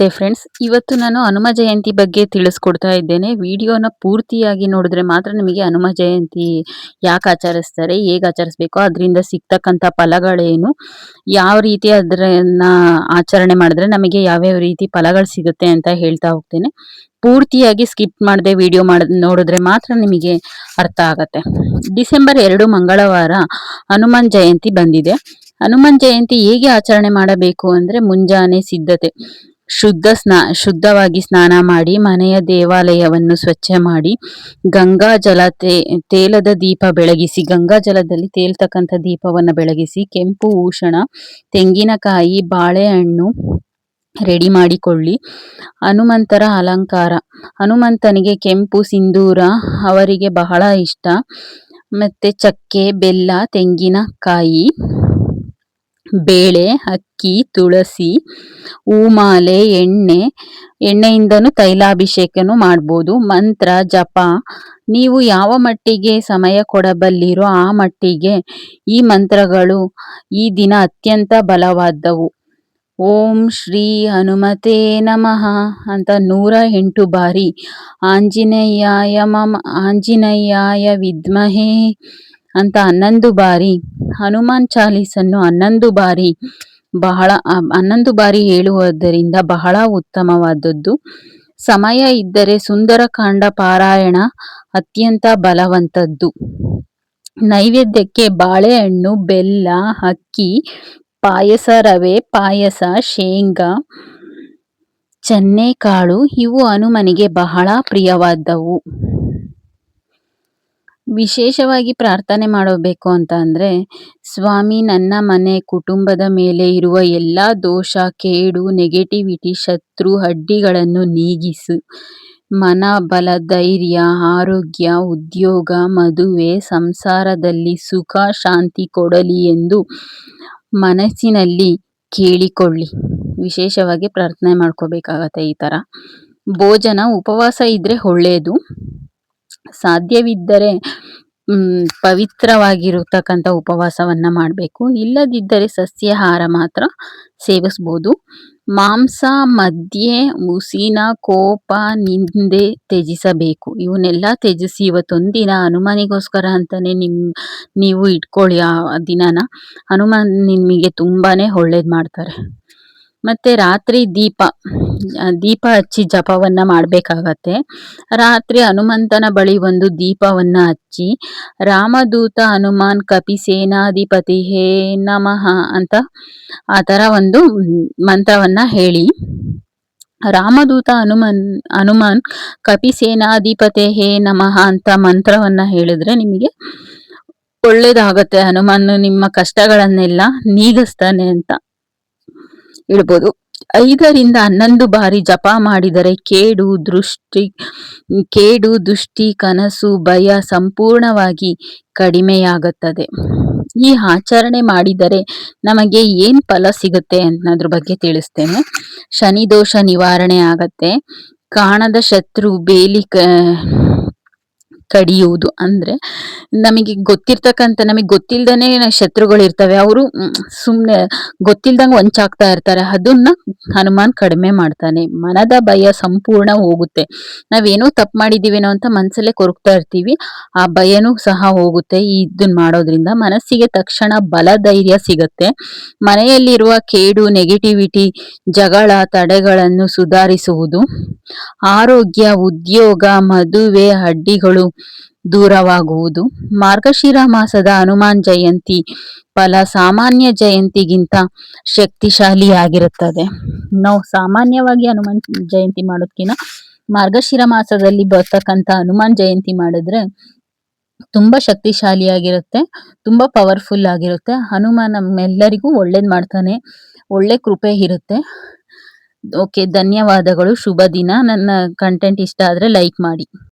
ನಮಸ್ತೆ ಫ್ರೆಂಡ್ಸ್. ಇವತ್ತು ನಾನು ಹನುಮ ಜಯಂತಿ ಬಗ್ಗೆ ತಿಳಿಸ್ಕೊಡ್ತಾ ಇದ್ದೇನೆ. ವಿಡಿಯೋನ ಪೂರ್ತಿಯಾಗಿ ನೋಡಿದ್ರೆ ಮಾತ್ರ ನಿಮಗೆ ಹನುಮ ಜಯಂತಿ ಯಾಕೆ ಆಚರಿಸ್ತಾರೆ, ಹೇಗೆ ಆಚರಿಸ್ಬೇಕು, ಅದರಿಂದ ಸಿಗ್ತಕ್ಕಂಥ ಫಲಗಳೇನು, ಯಾವ ರೀತಿ ಅದರನ್ನ ಆಚರಣೆ ಮಾಡಿದ್ರೆ ನಮಗೆ ಯಾವ್ಯಾವ ರೀತಿ ಫಲಗಳು ಸಿಗುತ್ತೆ ಅಂತ ಹೇಳ್ತಾ ಹೋಗ್ತೇನೆ. ಪೂರ್ತಿಯಾಗಿ ಸ್ಕಿಪ್ ಮಾಡದೆ ವಿಡಿಯೋ ಮಾಡ, ನೋಡಿದ್ರೆ ಮಾತ್ರ ನಿಮಗೆ ಅರ್ಥ ಆಗತ್ತೆ. ಡಿಸೆಂಬರ್ ಎರಡು ಮಂಗಳವಾರ ಹನುಮಾನ್ ಜಯಂತಿ ಬಂದಿದೆ. ಹನುಮಾನ್ ಜಯಂತಿ ಹೇಗೆ ಆಚರಣೆ ಮಾಡಬೇಕು ಅಂದ್ರೆ ಮುಂಜಾನೆ ಸಿದ್ಧತೆ. ಶುದ್ಧ ಸ್ನಾ, ಶುದ್ಧವಾಗಿ ಸ್ನಾನ ಮಾಡಿ ಮನೆಯ ದೇವಾಲಯವನ್ನು ಸ್ವಚ್ಛ ಮಾಡಿ ಗಂಗಾ ಜಲ ತೇ, ತೇಲದ ದೀಪ ಬೆಳಗಿಸಿ, ಗಂಗಾ ಜಲದಲ್ಲಿ ತೇಲ್ತಕ್ಕಂಥ ದೀಪವನ್ನು ಬೆಳಗಿಸಿ ಕೆಂಪು ಊಷಣ ತೆಂಗಿನಕಾಯಿ, ಬಾಳೆಹಣ್ಣು ರೆಡಿ ಮಾಡಿಕೊಳ್ಳಿ. ಹನುಮಂತರ ಅಲಂಕಾರ. ಹನುಮಂತನಿಗೆ ಕೆಂಪು ಸಿಂಧೂರ, ಅವರಿಗೆ ಬಹಳ ಇಷ್ಟ. ಮತ್ತೆ ಚಕ್ಕೆ, ಬೆಲ್ಲ, ತೆಂಗಿನಕಾಯಿ. ಬೇಳೆ, ಅಕ್ಕಿ, ತುಳಸಿ ಹೂಮಾಲೆ ಎಣ್ಣೆ, ಎಣ್ಣೆಯಿಂದನೂ ತೈಲಾಭಿಷೇಕನು ಮಾಡ್ಬೋದು. ಮಂತ್ರ, ಜಪ, ನೀವು ಯಾವ ಮಟ್ಟಿಗೆ ಸಮಯ ಕೊಡಬಲ್ಲಿರೋ ಆ ಮಟ್ಟಿಗೆ ಈ ಮಂತ್ರಗಳು ಈ ದಿನ ಅತ್ಯಂತ ಬಲವಾದವು ಓಂ ಶ್ರೀ ಹನುಮತೆ ನಮಃ ಅಂತ ನೂರ ಎಂಟು ಬಾರಿ ಆಂಜನೇಯಾಯ ಮಮ ಆಂಜನೇಯಾಯ ವಿದ್ಮಹೇ ಅಂತ ಹನ್ನೊಂದು ಬಾರಿ, ಹನುಮಾನ್ ಚಾಲೀಸನ್ನು ಹನ್ನೊಂದು ಬಾರಿ, ಬಹಳ ಹನ್ನೊಂದು ಬಾರಿ ಹೇಳುವುದರಿಂದ ಬಹಳ ಉತ್ತಮವಾದದ್ದು. ಸಮಯ ಇದ್ದರೆ ಸುಂದರಕಾಂಡ ಪಾರಾಯಣ ಅತ್ಯಂತ ಬಲವಂತದ್ದು. ನೈವೇದ್ಯಕ್ಕೆ ಬಾಳೆಹಣ್ಣು, ಬೆಲ್ಲ, ಅಕ್ಕಿ, ಪಾಯಸ, ರವೆ, ಪಾಯಸ, ಶೇಂಗಾ ಚನ್ನೆಕಾಳು ಇವು ಹನುಮನಿಗೆ ಬಹಳ ಪ್ರಿಯವಾದವು. ವಿಶೇಷವಾಗಿ ಪ್ರಾರ್ಥನೆ ಮಾಡಬೇಕು ಅಂತ ಅಂದರೆ, ಸ್ವಾಮಿ ನನ್ನ ಮನೆ ಕುಟುಂಬದ ಮೇಲೆ ಇರುವ ಎಲ್ಲ ದೋಷ, ಕೇಡು ನೆಗೆಟಿವಿಟಿ ಶತ್ರು ಅಡ್ಡಿಗಳನ್ನು ನೀಗಿಸು. ಮನ, ಬಲ, ಧೈರ್ಯ, ಆರೋಗ್ಯ, ಉದ್ಯೋಗ, ಮದುವೆ, ಸಂಸಾರದಲ್ಲಿ ಸುಖ, ಶಾಂತಿ ಕೊಡಲಿ ಎಂದು ಮನಸ್ಸಿನಲ್ಲಿ ಕೇಳಿಕೊಳ್ಳಿ. ವಿಶೇಷವಾಗಿ ಪ್ರಾರ್ಥನೆ ಮಾಡ್ಕೋಬೇಕಾಗತ್ತೆ ಈ ಥರ ಭೋಜನ, ಉಪವಾಸ ಇದ್ದರೆ ಒಳ್ಳೆಯದು ಸಾಧ್ಯವಿದ್ದರೆ ಪವಿತ್ರವಾಗಿರತಕ್ಕಂಥ ಉಪವಾಸವನ್ನ ಮಾಡಬೇಕು. ಇಲ್ಲದಿದ್ದರೆ ಸಸ್ಯಾಹಾರ ಮಾತ್ರ ಸೇವಿಸ್ಬೋದು. ಮಾಂಸ, ಮದ್ಯೆ, ಉಸಿನ, ಕೋಪ, ನಿಂದೆ ತ್ಯಜಿಸಬೇಕು. ಇವನ್ನೆಲ್ಲ ತ್ಯಜಿಸಿ ಇವತ್ತೊಂದಿನ ಹನುಮಾನಿಗೋಸ್ಕರ ಅಂತಾನೆ ನಿಮ್, ನೀವು ಇಟ್ಕೊಳ್ಳಿ ಆ ದಿನನ. ಹನುಮಾನ್ ನಿಮಗೆ ತುಂಬಾನೇ ಒಳ್ಳೇದ್ ಮಾಡ್ತಾರೆ. ಮತ್ತೆ ರಾತ್ರಿ ದೀಪ ದೀಪ ಹಚ್ಚಿ ಜಪವನ್ನ ಮಾಡಬೇಕಾಗತ್ತೆ. ರಾತ್ರಿ ಹನುಮಂತನ ಬಳಿ ಒಂದು ದೀಪವನ್ನ ಹಚ್ಚಿ, ರಾಮದೂತ ಹನುಮಾನ್ ಕಪಿ ಸೇನಾಧಿಪತಿ ಹೇ ನಮಃ ಅಂತ ಆ ತರ ಒಂದು ಮಂತ್ರವನ್ನ ಹೇಳಿ, ರಾಮದೂತ ಹನುಮನ್, ಹನುಮಾನ್ ಕಪಿ ಸೇನಾಧಿಪತಿ ಹೇ ನಮಃ ಅಂತ ಮಂತ್ರವನ್ನ ಹೇಳಿದ್ರೆ ನಿಮಗೆ ಒಳ್ಳೇದಾಗತ್ತೆ. ಹನುಮಾನ್, ನಿಮ್ಮ ಕಷ್ಟಗಳನ್ನೆಲ್ಲ ನೀಗಿಸ್ತಾನೆ ಅಂತ. ಇಡ್ಬೋದು ಐದರಿಂದ ಹನ್ನೊಂದು ಬಾರಿ ಜಪ ಮಾಡಿದರೆ ಕೇಡು ದೃಷ್ಟಿ ಕೇಡು ದೃಷ್ಟಿ ಕನಸು ಭಯ ಸಂಪೂರ್ಣವಾಗಿ ಕಡಿಮೆಯಾಗುತ್ತದೆ. ಈ ಆಚರಣೆ ಮಾಡಿದರೆ ನಮಗೆ ಏನ್ ಫಲ ಸಿಗುತ್ತೆ ಅನ್ನೋದ್ರ ಬಗ್ಗೆ ತಿಳಿಸ್ತೇನೆ. ಶನಿ ದೋಷ ನಿವಾರಣೆ ಆಗತ್ತೆ. ಕಾಣದ ಶತ್ರು ಬೇಲಿ ಕಡಿಯುವುದು. ಅಂದ್ರೆ ನಮಗೆ ಗೊತ್ತಿರ್ತಕ್ಕಂಥ, ನಮಗೆ ಗೊತ್ತಿಲ್ದನೆ ಶತ್ರುಗಳು ಇರ್ತವೆ. ಅವರು ಸುಮ್ಮನೆ ಗೊತ್ತಿಲ್ದಂಗೆ ವಂಚಾಗ್ತಾ ಇರ್ತಾರೆ. ಅದನ್ನ ಹನುಮಾನ್ ಕಡಿಮೆ ಮಾಡ್ತಾನೆ. ಮನದ ಭಯ ಸಂಪೂರ್ಣ ಹೋಗುತ್ತೆ. ನಾವೇನೋ ತಪ್ಪು ಮಾಡಿದೀವೇನೋ ಅಂತ ಮನ್ಸಲ್ಲೇ ಕೊರಗ್ತಾ ಇರ್ತೀವಿ. ಆ ಭಯನೂ ಸಹ ಹೋಗುತ್ತೆ ಇದನ್ನ ಮಾಡೋದ್ರಿಂದ. ಮನಸ್ಸಿಗೆ ತಕ್ಷಣ ಬಲ ಧೈರ್ಯ ಸಿಗತ್ತೆ. ಮನೆಯಲ್ಲಿರುವ ಕೇಡು ನೆಗೆಟಿವಿಟಿ ಜಗಳ, ತಡೆಗಳನ್ನು ಸುಧಾರಿಸುವುದು. ಆರೋಗ್ಯ, ಉದ್ಯೋಗ, ಮದುವೆ, ಅಡ್ಡಿಗಳು ದೂರವಾಗುವುದು. ಮಾರ್ಗಶಿರ ಮಾಸದ ಹನುಮಾನ್ ಜಯಂತಿ ಫಲ ಸಾಮಾನ್ಯ ಜಯಂತಿಗಿಂತ ಶಕ್ತಿಶಾಲಿಯಾಗಿರುತ್ತದೆ. ನಾವು ಸಾಮಾನ್ಯವಾಗಿ ಹನುಮಾನ್ ಜಯಂತಿ ಮಾಡೋದ್ಕಿಂತ ಮಾರ್ಗಶಿರ ಮಾಸದಲ್ಲಿ ಬರ್ತಕ್ಕಂಥ ಹನುಮಾನ್ ಜಯಂತಿ ಮಾಡಿದ್ರೆ ತುಂಬಾ ಶಕ್ತಿಶಾಲಿಯಾಗಿರುತ್ತೆ, ತುಂಬಾ ಪವರ್ಫುಲ್ ಆಗಿರುತ್ತೆ. ಹನುಮಾನ್ ನಮ್ಮೆಲ್ಲರಿಗೂ ಒಳ್ಳೇದ್ ಮಾಡ್ತಾನೆ, ಒಳ್ಳೆ ಕೃಪೆ ಇರುತ್ತೆ. ಓಕೆ, ಧನ್ಯವಾದಗಳು, ಶುಭ ದಿನ. ನನ್ನ ಕಂಟೆಂಟ್ ಇಷ್ಟ ಆದ್ರೆ ಲೈಕ್ ಮಾಡಿ.